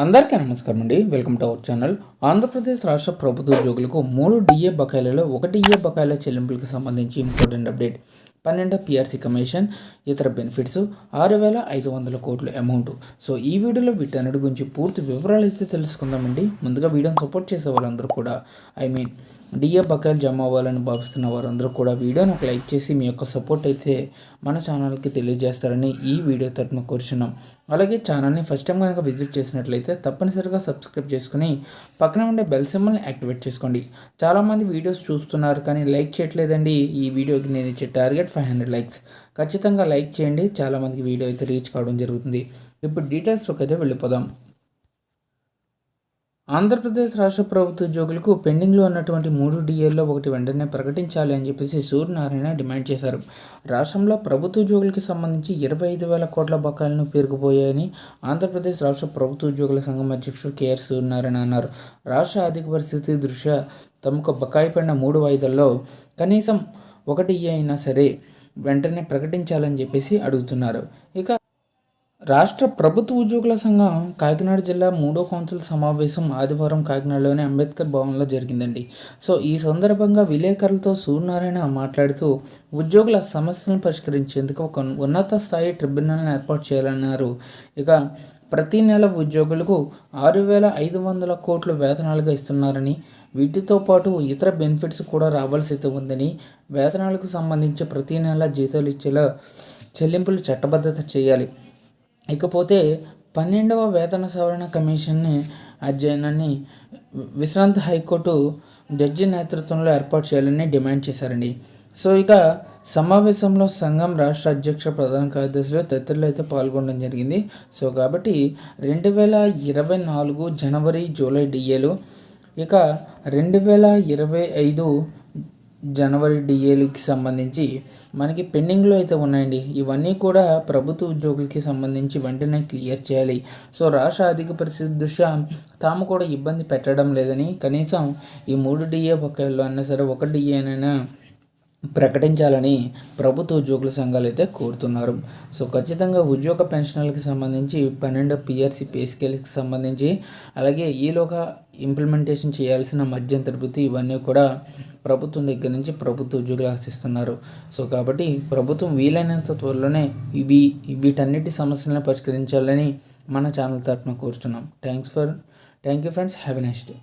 అందరికీ నమస్కారం అండి. Welcome to our channel. Andhra Pradesh రాష్ట్ర ప్రభుత్వ ఉద్యోగులకు మూడు డిఏ బకాయిలలో ఒక డిఏ బకాయిల చెల్లింపులకు సంబంధించి ఇంపార్టెంట్ అప్డేట్. పన్నెండు పిఆర్సీ కమిషన్ ఇతర బెనిఫిట్స్ ఆరు వేల ఐదు వందల కోట్ల అమౌంట్ సో ఈ వీడియోలో వీటన్నిటి గురించి పూర్తి వివరాలు అయితే తెలుసుకుందామండి. ముందుగా వీడియోని సపోర్ట్ చేసే వాళ్ళందరూ కూడా ఐ మీన్ డిఏ బకాయిలు జమ అవ్వాలని భావిస్తున్న వారందరూ కూడా వీడియోని ఒక లైక్ చేసి మీ యొక్క సపోర్ట్ అయితే మన ఛానల్కి తెలియజేస్తారని ఈ వీడియో తరఫున కోరుచున్నాం. అలాగే ఛానల్ని ఫస్ట్ టైం కనుక విజిట్ చేసినట్లయితే తప్పనిసరిగా సబ్స్క్రైబ్ చేసుకుని పక్కన ఉండే బెల్ సింబల్ని యాక్టివేట్ చేసుకోండి. చాలామంది వీడియోస్ చూస్తున్నారు కానీ లైక్ చేయట్లేదండి. ఈ వీడియోకి నేను ఇచ్చే టార్గెట్ ఫైవ్ హండ్రెడ్ లైక్స్. ఖచ్చితంగా లైక్ చేయండి. చాలామందికి వీడియో అయితే రీచ్ కావడం జరుగుతుంది. ఇప్పుడు డీటెయిల్స్లోకి అయితే వెళ్ళిపోదాం. ఆంధ్రప్రదేశ్ రాష్ట్ర ప్రభుత్వ ఉద్యోగులకు పెండింగ్లో ఉన్నటువంటి మూడు డిఏల్లో ఒకటి వెంటనే ప్రకటించాలి అని చెప్పేసి సూర్యనారాయణ డిమాండ్ చేశారు. రాష్ట్రంలో ప్రభుత్వ ఉద్యోగులకి సంబంధించి ఇరవై ఐదు వేల కోట్ల బకాయిలను పేరుకుపోయాయని ఆంధ్రప్రదేశ్ రాష్ట్ర ప్రభుత్వ ఉద్యోగుల సంఘం అధ్యక్షుడు కేఆర్ సూర్యనారాయణ అన్నారు. రాష్ట్ర ఆర్థిక పరిస్థితి దృష్ట్యా తమకు బకాయి పడిన మూడు వాయిదాల్లో కనీసం ఒకటి అయినా సరే వెంటనే ప్రకటించాలని చెప్పేసి అడుగుతున్నారు. ఇక రాష్ట్ర ప్రభుత్వ ఉద్యోగుల సంఘం కాకినాడ జిల్లా మూడో కౌన్సిల్ సమావేశం ఆదివారం కాకినాడలోని అంబేద్కర్ భవన్లో జరిగిందండి. సో ఈ సందర్భంగా విలేకరులతో సూర్యనారాయణ మాట్లాడుతూ ఉద్యోగుల సమస్యలను పరిష్కరించేందుకు ఒక ఉన్నత స్థాయి ట్రిబ్యునల్ని ఏర్పాటు చేయాలన్నారు. ఇక ప్రతి నెల ఉద్యోగులకు ఆరు వేల ఐదు వందల కోట్లు వేతనాలుగా ఇస్తున్నారని వీటితో పాటు ఇతర బెనిఫిట్స్ కూడా రావాల్సి ఉందని వేతనాలకు సంబంధించి ప్రతి నెల జీతాలు ఇచ్చేలా చెల్లింపులు చట్టబద్ధత చేయాలి. ఇకపోతే పన్నెండవ వేతన సవరణ కమిషన్ని అధ్యయనాన్ని విశ్రాంత హైకోర్టు జడ్జి నేతృత్వంలో ఏర్పాటు చేయాలని డిమాండ్ చేశారండి. సో ఇక సమావేశంలో సంఘం రాష్ట్ర అధ్యక్ష ప్రధాన కార్యదర్శిలో తదితరులు అయితే పాల్గొనడం జరిగింది. సో కాబట్టి రెండు వేల ఇరవై నాలుగు జనవరి జూలై డిఏలు ఇక రెండు వేల ఇరవై ఐదు జనవరి డిఏలకి సంబంధించి మనకి పెండింగ్లో అయితే ఉన్నాయండి. ఇవన్నీ కూడా ప్రభుత్వ ఉద్యోగులకి సంబంధించి వెంటనే క్లియర్ చేయాలి. సో రాష్ట్ర ఆర్థిక పరిస్థితి దృష్ట్యా తాము కూడా ఇబ్బంది పెట్టడం లేదని కనీసం ఈ మూడు డిఏ బకాయిల్లో అయినా సరే ఒక డిఏనైనా ప్రకటించాలని ప్రభుత్వ ఉద్యోగుల సంఘాలు అయితే కోరుతున్నారు. సో ఖచ్చితంగా ఉద్యోగ పెన్షన్లకు సంబంధించి పన్నెండు పిఆర్సీ పే స్కేల్కి సంబంధించి అలాగే ఈలోగా ఇంప్లిమెంటేషన్ చేయాల్సిన మధ్యంతర వృత్తి ఇవన్నీ కూడా ప్రభుత్వం దగ్గర నుంచి ప్రభుత్వ ఉద్యోగులు ఆశిస్తున్నారు. సో కాబట్టి ప్రభుత్వం వీలైనంత త్వరలోనే ఇవి వీటన్నిటి సమస్యలను పరిష్కరించాలని మన ఛానల్ తరఫున కోరుతున్నాం thanks for thank you friends. Have a next day.